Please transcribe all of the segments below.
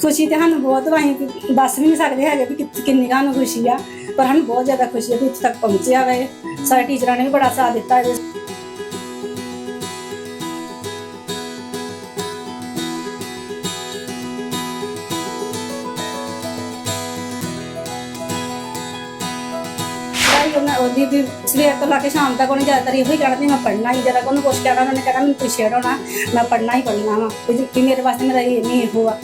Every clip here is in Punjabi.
ਖੁਸ਼ੀ ਤੇ ਸਾਨੂੰ ਬਹੁਤ ਵਾਹੀ ਦੱਸ ਵੀ ਨਹੀਂ ਸਕਦੇ ਹੈਗੇ ਵੀ ਕਿ- ਕਿੰਨੀ ਸਾਨੂੰ ਖੁਸ਼ੀ ਆ, ਪਰ ਸਾਨੂੰ ਬਹੁਤ ਜ਼ਿਆਦਾ ਖੁਸ਼ੀ ਹੈ ਵੀ ਇੱਥੇ ਤੱਕ ਪਹੁੰਚਿਆ ਵੇ ਸਾਰੇ ਟੀਚਰਾਂ ਨੇ ਵੀ ਬੜਾ ਸਾਥ ਦਿੱਤਾ ਇਹਦੇ ਪੜ੍ਹਾਈ ਉਹਨਾਂ ਉਹਦੀ ਵੀ ਸਵੇਰ ਤੋਂ ਲਾ ਕੇ ਸ਼ਾਮ ਤੱਕ ਉਹਨੇ ਜ਼ਿਆਦਾਤਰ ਇਹੋ ਹੀ ਕਹਿਣਾ ਵੀ ਮੈਂ ਪੜ੍ਹਨਾ ਹੀ ਜਿਹੜਾ ਉਹਨੂੰ ਕੁਛ ਕਹਿਣਾ, ਉਹਨੇ ਕਹਿਣਾ, ਮੈਨੂੰ ਪੁੱਛਿਆ ਹੋਣਾ ਮੈਂ ਪੜ੍ਹਨਾ ਹੀ ਪੜ੍ਹਨਾ ਵਾ। ਕਿ ਮੇਰੇ ਵਾਸਤੇ ਮੇਰਾ ਇਹ ਨਹੀਂ ਇਹੋ ਆ।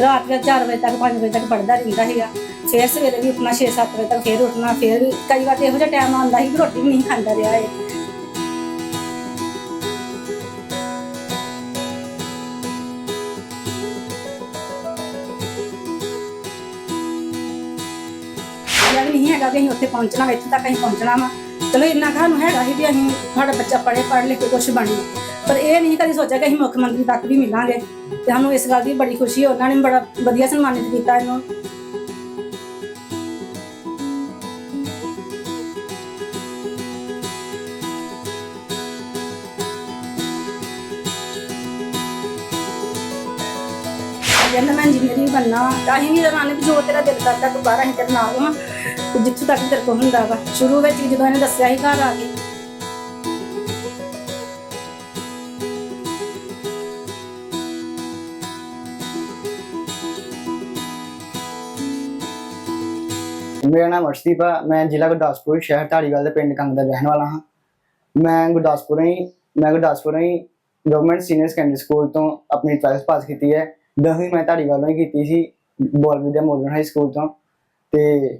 ਰਾਤ ਦੇ 4 ਵਜੇ ਤੱਕ 5 ਵਜੇ ਤੱਕ ਪੜ੍ਹਦਾ ਰਹਿੰਦਾ ਸੀਗਾ ਫਿਰ ਸਵੇਰੇ ਵੀ ਉੱਠਣਾ 6-7 ਵਜੇ ਤੱਕ ਫਿਰ ਉੱਠਣਾ, ਫਿਰ ਵੀ ਕਈ ਵਾਰ ਤੇ ਇਹੋ ਜਿਹਾ ਟਾਈਮ ਆਉਂਦਾ ਸੀ ਕਿ ਰੋਟੀ ਵੀ ਨਹੀਂ ਖਾਂਦਾ ਰਿਹਾ ਇਹ। ਜਿਹੜਾ ਵੀ ਨਹੀਂ ਹੈਗਾ ਵੀ ਅਸੀਂ ਉੱਥੇ ਪਹੁੰਚਣਾ ਵਾ, ਇੱਥੇ ਤੱਕ ਅਸੀਂ ਪਹੁੰਚਣਾ ਵਾ। ਚਲੋ ਇੰਨਾ ਕੁ ਸਾਨੂੰ ਹੈਗਾ ਸੀ ਵੀ ਅਸੀਂ ਸਾਡਾ ਬੱਚਾ ਪੜ੍ਹੇ ਪੜ੍ਹ ਲਿਖ ਕੇ ਕੁਝ ਬਣੇ ਪਰ ਇਹ ਨਹੀਂ ਕਦੀ ਸੋਚਿਆ ਕਿ ਅਸੀਂ ਮੁੱਖ ਮੰਤਰੀ ਤੱਕ ਵੀ ਮਿਲਾਂਗੇ। ਤੇ ਸਾਨੂੰ ਇਸ ਗੱਲ ਦੀ ਬੜੀ ਖੁਸ਼ੀ ਹੈ ਉਹਨਾਂ ਨੇ ਬੜਾ ਵਧੀਆ ਸਨਮਾਨਿਤ ਕੀਤਾ ਇਹਨੂੰ। ਕਹਿੰਦਾ ਮੈਂ ਇੰਜੀਨੀਅਰਿੰਗ ਬਣਨਾ ਤਾਂ ਅਸੀਂ ਵੀ ਜਮਾਨੇ ਵੀ ਜੋ ਤੇਰਾ ਦਿਲ ਕਰਦਾ ਤੂੰ ਬਾਹਰ ਅਸੀਂ ਤੇਰੇ ਨਾਲ ਹਾਂ ਜਿੱਥੋਂ ਤੱਕ ਤੇਰੇ ਕੋਲ ਹੁੰਦਾ ਵਾ। ਸ਼ੁਰੂ ਵਿੱਚ ਜਦੋਂ ਇਹਨੇ ਦੱਸਿਆ ਸੀ ਘਰ ਆ ਕੇ। ਮੇਰਾ ਨਾਮ ਅਰਸ਼ਦੀਪ ਆ। ਮੈਂ ਜ਼ਿਲ੍ਹਾ ਗੁਰਦਾਸਪੁਰ, ਸ਼ਹਿਰ ਢਾਲੀਵਾਲ ਦੇ ਪਿੰਡ ਕੰਗ ਦਾ ਰਹਿਣ ਵਾਲਾ ਹਾਂ। ਮੈਂ ਗੁਰਦਾਸਪੁਰ ਹੀ, ਮੈਂ ਗੁਰਦਾਸਪੁਰ ਹੀ ਗਵਰਨਮੈਂਟ ਸੀਨੀਅਰ ਸੈਕੰਡਰੀ ਸਕੂਲ ਤੋਂ ਆਪਣੀ 12th ਪਾਸ ਕੀਤੀ ਹੈ। 10ਵੀਂ ਮੈਂ ਢਾਲੀਵਾਲੋਂ ਹੀ ਕੀਤੀ ਸੀ ਬੋਲ ਵਿਦਿਆ ਮੋਡਰਨ ਹਾਈ ਸਕੂਲ ਤੋਂ। ਤੇ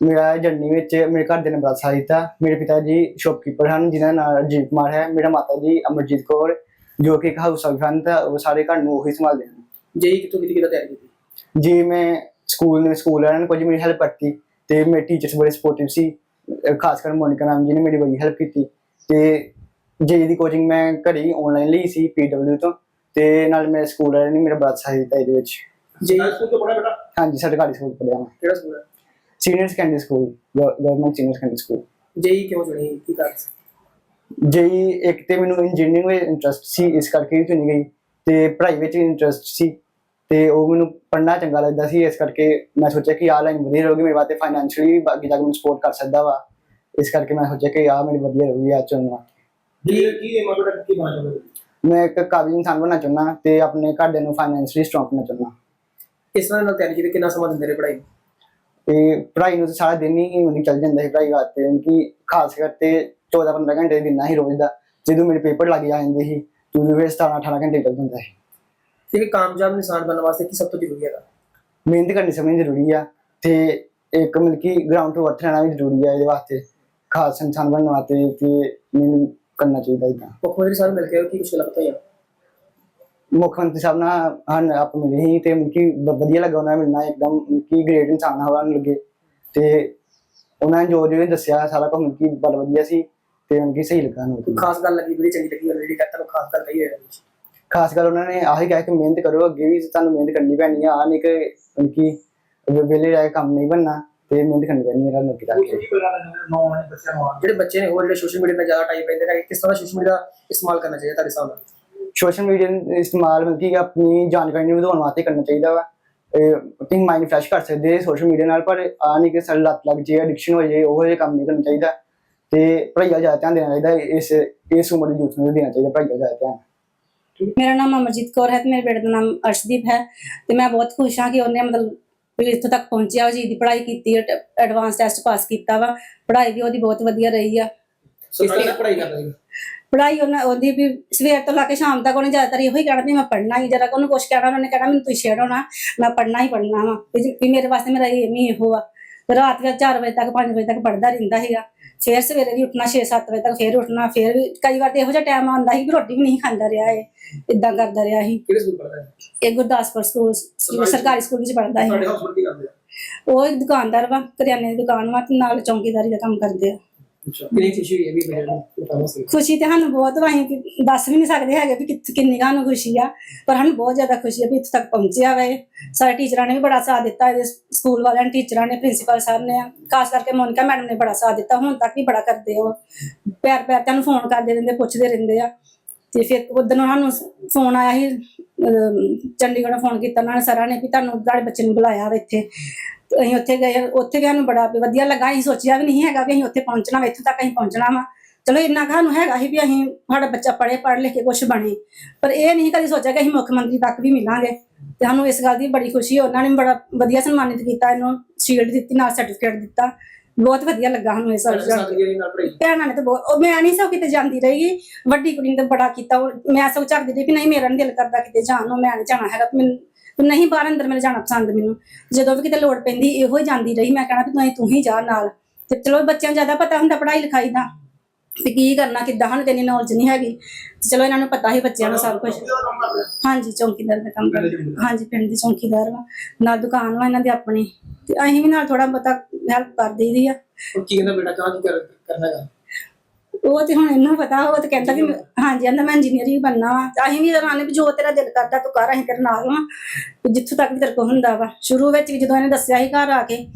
ਮੇਰਾ ਜਰਨੀ ਵਿੱਚ ਮੇਰੇ ਘਰ ਦੇ ਨੇ ਬੜਾ ਸਾਥ ਦਿੱਤਾ। ਮੇਰੇ ਪਿਤਾ ਜੀ ਸ਼ੌਪਕੀਪਰ ਹਨ ਜਿਨ੍ਹਾਂ ਦਾ ਨਾਮ ਰਜੀਤ ਕੁਮਾਰ ਹੈ। ਮੇਰਾ ਮਾਤਾ ਜੀ ਅਮਰਜੀਤ ਕੌਰ ਜੋ ਕਿ ਇੱਕ ਹਾਊਸ ਵਾਈਫ ਹਨ ਤਾਂ ਉਹ ਸਾਰੇ ਘਰ ਨੂੰ ਉਹੀ ਸੰਭਾਲਦੇ ਹਨ। ਜੀ ਕਿਤੋਂ ਕਿਤੇ ਕਿਹਦਾ ਤਿਆਰੀ ਕੀਤੀ? ਜੀ ਮੈਂ ਸਕੂਲ ਨੇ ਸਕੂਲ ਵਾਲਿਆਂ ਨੇ ਕੁਝ ਮੇਰੀ ਹੈਲਪ ਕਰਤੀ ਤੇ ਮੇਰੇ ਟੀਚਰਸ ਬੜੇ ਸਪੋਰਟਿਵ ਸੀ। ਖਾਸ ਕਰ ਮੋਨਿਕਾ ਮੈਮ ਜੀ ਨੇ ਮੇਰੀ ਬੜੀ ਹੈਲਪ ਕੀਤੀ। ਤੇ ਜੇ ਦੀ ਕੋਚਿੰਗ ਮੈਂ ਘਰੇ ਹੀ ਆਨਲਾਈਨ ਲਈ ਸੀ ਪੀਡਬਲਿਊ ਤੋਂ। ਤੇ ਨਾਲ ਮੇਰੇ ਸਕੂਲ ਵਾਲਿਆਂ ਨੇ ਮੇਰਾ ਬੜਾ ਸਹਾਇਤਾ ਦਿੱਤਾ ਇਹਦੇ ਵਿੱਚ। ਜੀ। ਸਕੂਲ ਤੋਂ ਪੜਿਆ ਬੇਟਾ? ਹਾਂਜੀ ਸਰਕਾਰੀ ਸਕੂਲ ਪੜ੍ਹਿਆ ਮੈਂ ਕਿਹੜਾ ਸਕੂਲ ਹੈ? Senior secondary school government senior secondary school ਜੀ ਕਿਉਂ ਚੁਣੀ? ਕੀ ਕਾਰਨ ਸੀ? ਜੇਈ ਇੱਕ ਤੇ ਮੈਨੂੰ ਇੰਜੀਨੀਅਰਿੰਗ ਵਿੱਚ ਇੰਟਰਸਟ ਸੀ ਇਸ ਕਰਕੇ ਹੀ ਚੁਣੀ ਗਈ ਤੇ ਪੜ੍ਹਾਈ ਵਿੱਚ ਵੀ ਇੰਟਰਸਟ ਸੀ ਤੇ ਉਹ ਮੈਨੂੰ ਪੜ੍ਹਨਾ ਚੰਗਾ ਲੱਗਦਾ ਸੀ ਇਸ ਕਰਕੇ ਮੈਂ ਸੋਚਿਆ ਕਿ ਆਹ ਲਾਈਨ ਵਧੀਆ ਰਹੂਗੀ ਮੇਰੇ ਵਾਸਤੇ ਫਾਈਨੈਂਸ਼ੀਅਲੀ ਵੀ ਅੱਗੇ ਜਾ ਕੇ ਮੈਨੂੰ ਸਪੋਰਟ ਕਰ ਸਕਦਾ ਵਾ। ਇਸ ਕਰਕੇ ਮੈਂ ਸੋਚਿਆ ਕਿ ਆਹ ਮੇਰੀ ਵਧੀਆ ਰਹੂਗੀ ਆ ਚੁਣਨਾ। ਜੀ ਕੀ ਇਹ ਮਤਲਬ ਕੀ ਬਣਾ ਚਾਹੁੰਦੇ ਮੈਂ ਇੱਕ ਕਾਬਿਲ ਇਨਸਾਨ ਬਣਨਾ ਚਾਹੁੰਦਾ ਤੇ ਆਪਣੇ ਘਰਦਿਆਂ ਨੂੰ ਫਾਈਨੈਂਸ਼ੀਅਲੀ ਸਟਰੋਂਗ ਕਰਨਾ ਚਾਹੁੰਦਾ। ਇਸ ਤਰ੍ਹਾਂ ਨਾਲ ਤਿਆਰੀ ਕੀਤੀ ਕਿੰਨਾ ਸਮਾਂ ਦਿੰਦੇ ਰਹੇ ਪੜਾਈ ਤੇ ਪੜ੍ਹਾਈ ਨੂੰ ਤਾਂ ਸਾਰਾ ਦਿਨ ਹੀ ਮੈਨੂੰ ਚੱਲ ਜਾਂਦਾ ਸੀ ਪੜ੍ਹਾਈ ਵਾਸਤੇ ਕਿ ਖਾਸ ਕਰਕੇ 14 15 ਘੰਟੇ ਦਿਨ ਹੀ ਰੋਜ਼ ਦਾ ਜਦੋਂ ਮੇਰੇ ਪੇਪਰ ਲੱਗ ਜਾਂਦੇ ਸੀ ਉਦੋਂ ਫਿਰ 17 18 ਘੰਟੇ ਚੱਲ ਜਾਂਦਾ ਸੀ। ਤੇ ਇੱਕ ਕਾਮਯਾਬ ਇਨਸਾਨ ਬਣਨ ਵਾਸਤੇ ਕੀ ਸਭ ਤੋਂ ਜ਼ਰੂਰੀ ਹੈਗਾ? ਮਿਹਨਤ ਕਰਨੀ ਸਮਝਣੀ ਜ਼ਰੂਰੀ ਆ ਤੇ ਇੱਕ ਮਤਲਬ ਕਿ ਗਰਾਊਂਡ ਤੋਂ ਅਰਥ ਰਹਿਣਾ ਵੀ ਜ਼ਰੂਰੀ ਆ ਇਹਦੇ ਵਾਸਤੇ ਖਾਸ ਇਨਸਾਨ ਬਣਨ ਵਾਸਤੇ ਕਿ ਮੈਨੂੰ ਕਰਨਾ ਚਾਹੀਦਾ ਇਦਾਂ ਮੁੱਖ ਮੰਤਰੀ ਸਾਹਿਬ ਮਿਲ ਕੇ ਕੀ ਕੁਝ ਲੱਗਦਾ ਹੈ ਮੁੱਖ ਮੰਤਰੀ ਸਾਹਿਬ ਨਾਲ ਹਨ ਆਪ ਮਿਲੇ ਹੀ ਤੇ ਮਤਲਬ ਕਿ ਬ- ਵਧੀਆ ਲੱਗਾ ਉਹਨਾਂ ਨਾਲ ਮਿਲਣਾ ਇੱਕਦਮ ਕਿ ਗ੍ਰੇਟ ਇਨਸਾਨ ਹਵਾ ਨੂੰ ਲੱਗੇ। ਤੇ ਉਹਨਾਂ ਨੇ ਜੋ ਜੋ ਦੱਸਿਆ ਸਾਰਾ ਕੁਝ ਮਤਲਬ ਕਿ ਬੜਾ ਵਧੀਆ ਸੀ ਤੇ ਮਤਲਬ ਕਿ ਸਹੀ ਲੱਗਾ ਮੈਨੂੰ ਖਾਸ ਗੱਲ ਲੱਗੀ ਬੜੀ ਚੰਗੀ ਲੱਗੀ ਜਿਹੜੀ ਕਹਿੰਦਾ ਤੁਹਾਨੂੰ ਖਾਸ ਗੱਲ ਕਹੀ ਹੈ ਖਾਸ ਕਰ ਉਹਨਾਂ ਨੇ ਆਹੀ ਕਿਹਾ ਕਿ ਮਿਹਨਤ ਕਰੋ ਅੱਗੇ ਵੀ ਤੁਹਾਨੂੰ ਮਿਹਨਤ ਕਰਨੀ ਪੈਣੀ ਆ ਆਹ ਨਹੀਂ ਕਿ ਮਤਲਬ ਕਿ ਵਿ- ਵਿਹਲੇ ਰਹਿ ਕੰਮ ਨਹੀਂ ਬਣਨਾ। ਤੇ ਮਿਹਨਤ ਕਰਨੀ ਪੈਣੀ ਹੈ ਰੱਬ ਅੱਗੇ ਜਾ ਕੇ। ਜਿਹੜੇ ਬੱਚੇ ਨੇ ਹੋਰ ਜਿਹੜੇ ਸੋਸ਼ਲ ਮੀਡੀਆ ਤੇ ਜ਼ਿਆਦਾ ਟਾਈਮ ਪੈਂਦੇ ਨੇ ਕਿਸ ਤਰ੍ਹਾਂ ਸੋਸ਼ਲ ਮੀਡੀਆ ਦਾ ਇਸਤੇਮਾਲ ਕਰਨਾ ਚਾਹੀਦਾ ਤੁਹਾਡੇ ਹਿਸਾਬ ਨਾਲ? ਸੋਸ਼ਲ ਮੀਡੀਆ ਦਾ ਇਸਤੇਮਾਲ ਮਤਲਬ ਕਿ ਆਪਣੀ ਜਾਣਕਾਰੀ ਨੂੰ ਵਧਾਉਣ ਵਾਸਤੇ ਕਰਨਾ ਚਾਹੀਦਾ ਵਾ। ਤੁਸੀਂ ਮਾਈਂਡ ਫਰੈਸ਼ ਕਰ ਸਕਦੇ ਸੋਸ਼ਲ ਮੀਡੀਆ ਨਾਲ ਪਰ ਆ ਨਹੀਂ ਕਿ ਸਾਡੀ ਲੱਤ ਲੱਗ ਜੇ ਐਡਿਕਸ਼ਨ ਹੋ ਜੇ ਉਹ ਜਿਹੇ ਕੰਮ ਨਹੀਂ ਕਰਨਾ ਚਾਹੀਦਾ। ਤੇ ਪੜ੍ਹਾਈ ਵੱਲ ਜ਼ਿਆਦਾ ਧਿਆਨ ਦੇਣਾ ਚਾਹੀਦਾ ਇਸ ਇਸ ਉਮਰ ਦੇ ਯੂਥ ਨੂੰ ਦੇਣਾ ਚਾਹੀਦਾ ਪੜ੍ਹਾਈ ਵੱਲ ਜ਼ਿਆਦਾ ਧਿਆਨ। ਮੇਰਾ ਨਾਮ ਅਮਰਜੀਤ ਕੌਰ ਹੈ ਤੇ ਮੇਰੇ ਬੇਟੇ ਦਾ ਨਾਮ ਅਰਸ਼ਦੀਪ ਹੈ। ਤੇ ਮੈਂ ਬਹੁਤ ਖੁਸ਼ ਹਾਂ ਕਿ ਉਹਨੇ ਮਤਲਬ ਵੀ ਇੱਥੋਂ ਤੱਕ ਪਹੁੰਚਿਆ ਉਹ ਜੀ ਦੀ ਪੜ੍ਹਾਈ ਕੀਤੀ ਐਡਵਾਂਸ ਟੈਸਟ ਪਾਸ ਕੀਤਾ ਵਾ। ਪੜ੍ਹਾਈ ਵੀ ਉਹਦੀ ਬਹੁਤ ਵਧੀਆ ਰਹੀ ਆ। ਕਿਸ ਤਰ੍ਹਾਂ ਪੜਾਈ ਕਰ ਰਹੇ ਪੜ੍ਹਾਈ ਉਹਨਾਂ ਉਹਦੀ ਵੀ ਸਵੇਰ ਤੋਂ ਲਾ ਕੇ ਸ਼ਾਮ ਤੱਕ ਉਹਨੇ ਜ਼ਿਆਦਾਤਰ ਇਹੋ ਹੀ ਕਹਿਣਾ ਵੀ ਮੈਂ ਪੜ੍ਹਨਾ ਹੀ ਜਰਾ ਉਹਨੂੰ ਕੁਛ ਕਹਿਣਾ ਉਹਨੇ ਕਹਿਣਾ ਮੈਨੂੰ ਤੁਸੀਂ ਛੇੜੋ ਮੈਂ ਪੜ੍ਹਨਾ ਹੀ ਪੜ੍ਹਨਾ ਵਾ। ਵੀ ਵੀ ਮੇਰੇ ਵਾਸਤੇ ਮੇਰਾ ਇਹ ਨਹੀਂ ਇਹੋ ਆ। ਤੇ ਰਾਤ ਦੇ 4 ਵਜੇ ਤੱਕ 5 ਵਜੇ ਤੱਕ ਪੜ੍ਹਦਾ ਰਹਿੰਦਾ ਸੀਗਾ। ਫਿਰ ਸਵੇਰੇ ਵੀ ਉੱਠਣਾ 6-7 ਵਜੇ ਤੱਕ ਫਿਰ ਉੱਠਣਾ ਫਿਰ ਵੀ ਕਈ ਵਾਰ ਤੇ ਇਹੋ ਜਿਹਾ ਟਾਈਮ ਆਉਂਦਾ ਸੀ ਕਿ ਰੋਟੀ ਵੀ ਨਹੀਂ ਖਾਂਦਾ ਰਿਹਾ ਇਹ ਇਦਾਂ ਕਰਦਾ ਰਿਹਾ ਸੀ। ਕਿਹੜੇ ਸਕੂਲ ਪੜਦਾ ਹੈ ਇਹ ਗੁਰਦਾਸਪੁਰ ਸਕੂਲ ਸਰਕਾਰੀ ਸਕੂਲ ਵਿੱਚ ਤੁਹਾਡੇ ਸੀ ਉਹ ਇੱਕ ਦੁਕਾਨਦਾਰ ਵਾ ਕਰਿਆਨੇ ਦੀ ਦੁਕਾਨ ਵਾ ਤੇ ਨਾਲ ਚੌਂਕੀਦਾਰੀ ਦਾ ਕੰਮ ਕਰਦੇ ਆ। ਕਿੰਨੀ ਖੁਸ਼ੀ ਹੋਈ ਹੈ ਵੀ ਮੇਰੇ ਪਤਾ ਸੀ। ਖੁਸ਼ੀ ਤੇ ਸਾਨੂੰ ਬਹੁਤ ਵਾਹੀ ਦੱਸ ਵੀ ਨਹੀਂ ਸਕਦੇ ਹੈਗੇ ਵੀ ਕਿ- ਕਿੰਨੀ ਸਾਨੂੰ ਖੁਸ਼ੀ ਆ, ਪਰ ਸਾਨੂੰ ਬਹੁਤ ਜ਼ਿਆਦਾ ਖੁਸ਼ੀ ਆ ਵੀ ਇੱਥੇ ਤੱਕ ਪਹੁੰਚਿਆ ਵੇ ਸਾਰੇ ਟੀਚਰਾਂ ਨੇ ਵੀ ਬੜਾ ਸਾਥ ਦਿੱਤਾ, ਇਹਦੇ ਸਕੂਲ ਵਾਲਿਆਂ ਨੇ ਟੀਚਰਾਂ ਨੇ ਪ੍ਰਿੰਸੀਪਲ ਸਰ ਨੇ, ਖਾਸ ਕਰਕੇ ਮੋਨਿਕਾ ਮੈਡਮ ਨੇ ਬੜਾ ਸਾਥ ਦਿੱਤਾ, ਹੁਣ ਤੱਕ ਵੀ ਬੜਾ ਕਰਦੇ ਆ ਉਹ। ਪਿਆਰ ਪਿਆਰ ਤੁਹਾਨੂੰ ਫੋਨ ਕਰਦੇ ਰਹਿੰਦੇ, ਪੁੱਛਦੇ ਰਹਿੰਦੇ ਆ। ਤੇ ਫਿਰ ਉਦੋਂ ਸਾਨੂੰ ਫੋਨ ਆਇਆ ਸੀ ਚੰਡੀਗੜ੍ਹ ਚੰਡੀਗੜ੍ਹੋਂ ਫੋਨ ਕੀਤਾ ਉਹਨਾਂ ਨੇ ਸਰਾਂ ਨੇ ਵੀ ਤੁਹਾਨੂੰ, ਤੁਹਾਡੇ ਬੱਚੇ ਨੂੰ ਬੁਲਾਇਆ ਵਾ ਇੱਥੇ। ਅਸੀਂ ਉੱਥੇ ਗਏ ਉੱਥੇ ਵੀ ਸਾਨੂੰ ਬੜਾ ਵਧੀਆ ਲੱਗਾ। ਅਸੀਂ ਸੋਚਿਆ ਵੀ ਨਹੀਂ ਹੈਗਾ ਵੀ ਅਸੀਂ ਉੱਥੇ ਪਹੁੰਚਣਾ ਵਾ ਇੱਥੋਂ ਤੱਕ ਅਸੀਂ ਪਹੁੰਚਣਾ ਵਾ। ਚਲੋ ਇੰਨਾ ਕੁ ਸਾਨੂੰ ਹੈਗਾ ਸੀ ਵੀ ਅਸੀਂ ਸਾਡਾ ਬੱਚਾ ਪੜ੍ਹੇ ਪੜ੍ਹ ਲਿਖ ਕੇ ਕੁਝ ਬਣੇ। ਪਰ ਇਹ ਨਹੀਂ ਕਦੀ ਸੋਚਿਆ ਕਿ ਅਸੀਂ ਮੁੱਖ ਮੰਤਰੀ ਤੱਕ ਵੀ ਮਿਲਾਂਗੇ। ਤੇ ਸਾਨੂੰ ਇਸ ਗੱਲ ਦੀ ਬੜੀ ਖੁਸ਼ੀ ਹੈ ਉਹਨਾਂ ਨੇ ਬੜਾ ਵਧੀਆ ਸਨਮਾਨਿਤ ਕੀਤਾ ਇਹਨੂੰ ਸ਼ੀਲਡ ਦਿੱਤੀ ਨਾਲ ਸਰਟੀਫਿਕੇਟ ਦਿੱਤਾ। ਬਹੁਤ ਵਧੀਆ ਲੱਗਾ ਸਾਨੂੰ ਨਾਲ ਪੜ੍ਹਾਈ। ਭੈਣਾਂ ਨੇ ਤਾਂ ਬਹੁਤ ਉਹ ਮੈਂ ਨਹੀਂ ਸਭ ਕਿਤੇ ਜਾਂਦੀ ਰਹੀ। ਵੱਡੀ ਕੁੜੀ ਨੇ ਤਾਂ ਬੜਾ ਕੀਤਾ। ਮੈਂ ਸਭ ਝੱਕਦੀ ਰਹੀ ਵੀ ਨਹੀਂ ਮੇਰਾ ਨੀ ਦਿਲ ਕਰਦਾ ਕਿਤੇ ਜਾਣ ਨੂੰ ਮੈਂ ਨਹੀਂ ਜਾਣਾ ਹੈਗਾ। ਮੈਨੂੰ ਨਹੀਂ ਬਾਹਰ ਅੰਦਰ ਮੇਰੇ ਜਾਣਾ ਪਸੰਦ ਮੈਨੂੰ। ਜਦੋਂ ਵੀ ਕਿਤੇ ਲੋੜ ਪੈਂਦੀ ਇਹੋ ਹੀ ਜਾਂਦੀ ਰਹੀ। ਮੈਂ ਕਹਿਣਾ ਵੀ ਤੂੰ ਤੂੰ ਹੀ ਜਾ ਨਾਲ। ਤੇ ਚਲੋ ਬੱਚਿਆਂ ਨੂੰ ਜ਼ਿਆਦਾ ਪਤਾ ਹੁੰਦਾ ਪੜ੍ਹਾਈ ਲਿਖਾਈ ਦਾ। ਤੇ ਕੀ ਕਰਨਾ ਕਿੱਦਾਂ ਸਾਨੂੰ ਤੇ ਇੰਨੀ ਨੌਲੇਜ ਨਹੀਂ ਹੈਗੀ। ਤੇ ਚਲੋ ਇਹਨਾਂ ਨੂੰ ਪਤਾ ਹੀ ਬੱਚਿਆਂ ਨੂੰ ਸਭ ਕੁਝ ਹਾਂਜੀ ਚੌਂਕੀਦਾਰ ਦਾ ਕੰਮ ਕਰਦੇ ਹਾਂਜੀ ਪਿੰਡ ਦੀ ਚੌਂਕੀਦਾਰ ਵਾ। ਨਾਲ ਦੁਕਾਨ ਵਾ ਇਹਨਾਂ ਦੀ ਆਪਣੀ। ਤੇ ਅਸੀਂ ਵੀ ਨਾਲ ਥੋੜਾ ਬਹੁਤਾ ਹੈਲਪ ਕਰ ਦੇਈਦੀ ਆ। ਕੀ ਕਹਿੰਦਾ ਬੇਟਾ ਕਹਾਂ ਕੀ ਕਰ- ਕਰਨਾ ਹੈਗਾ? ਉਹ ਤੇ ਹੁਣ ਇਹਨੂੰ ਪਤਾ ਉਹ ਤੇ ਕਹਿੰਦਾ ਵੀ ਹਾਂਜੀ ਕਹਿੰਦਾ ਮੈਂ ਇੰਜੀਨੀਅਰ ਹੀ ਬਣਨਾ ਵਾ। ਅਸੀਂ ਵੀ ਰਾਣੇ ਵੀ ਜੋ ਤੇਰਾ ਦਿਲ ਕਰਦਾ ਤੂੰ ਕਰ ਅਸੀਂ ਤੇਰੇ ਨਾਲ ਵਾਂ। ਜਿੱਥੋਂ ਤੱਕ ਵੀ ਤੇਰੇ ਕੋਲ ਹੁੰਦਾ ਵਾ। ਸ਼ੁਰੂ ਵਿੱਚ ਵੀ ਜਦੋਂ ਇਹਨੇ ਦੱਸਿਆ ਸੀ ਘਰ ਆ ਕੇ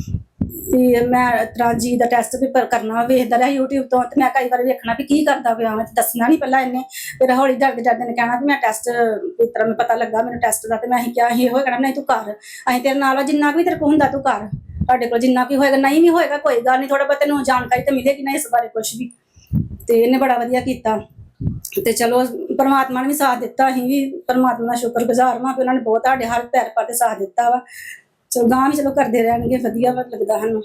ਤੇ ਮੈਂ ਤਰਾਜੀ ਦਾ ਟੈਸਟ ਪੇਪਰ ਕਰਨਾ ਵੇਖਦਾ ਰਿਹਾ YouTube ਤੋਂ ਤੇ ਮੈਂ ਕਈ ਵਾਰ ਵੇਖਣਾ ਵੀ ਕੀ ਕਰਦਾ ਪਿਆ ਮੈਂ ਤੇ ਦੱਸਣਾ ਨਹੀਂ ਪਹਿਲਾਂ ਇਹਨੇ। ਫਿਰ ਹੌਲੀ ਡਰਦੇ ਡਰਦੇ ਨੇ ਕਹਿਣਾ ਵੀ ਮੈਂ ਟੈਸਟ ਇਸ ਤਰ੍ਹਾਂ ਮੈਨੂੰ ਪਤਾ ਲੱਗਾ ਮੈਨੂੰ ਟੈਸਟ ਦਾ ਤੇ ਮੈਂ ਅਸੀਂ ਕਿਹਾ ਇਹੋ ਹੀ ਕਹਿਣਾ ਨਹੀਂ ਤੂੰ ਕਰ। ਅਸੀਂ ਤੇਰੇ ਨਾਲ ਜਿੰਨਾ ਕੁ ਵੀ ਤੇਰੇ ਕੋਲ ਹੁੰਦਾ ਤੂੰ ਕਰ। ਤੁਹਾਡੇ ਕੋਲ ਜਿੰਨਾ ਵੀ ਹੋਏਗਾ ਨਹੀਂ ਵੀ ਹੋਏਗਾ ਕੋਈ ਗੱਲ ਨਹੀਂ ਥੋੜਾ ਬਹੁਤ ਤੈਨੂੰ ਜਾਣਕਾਰੀ ਤਾਂ ਮਿਲੇਗੀ ਨਾ ਇਸ ਬਾਰੇ ਕੁਝ ਵੀ। ਤੇ ਇਹਨੇ ਬੜਾ ਵਧੀਆ ਕੀਤਾ। ਤੇ ਚਲੋ, ਪਰਮਾਤਮਾ ਨੇ ਵੀ ਸਾਥ ਦਿੱਤਾ। ਅਸੀਂ ਵੀ ਪਰਮਾਤਮਾ ਦਾ ਸ਼ੁਕਰਗੁਜ਼ਾਰ ਹਾਂ ਕਿ ਉਹਨਾਂ ਨੇ ਬਹੁਤ ਸਾਡੇ ਹਰ ਪੈਰ ਪਾ ਤੇ ਸਾਥ ਦਿੱਤਾ ਵਾ। ਚਲੋ ਗਾਂ ਵੀ ਚਲੋ ਕਰਦੇ ਰਹਿਣਗੇ, ਵਧੀਆ ਲੱਗਦਾ ਸਾਨੂੰ।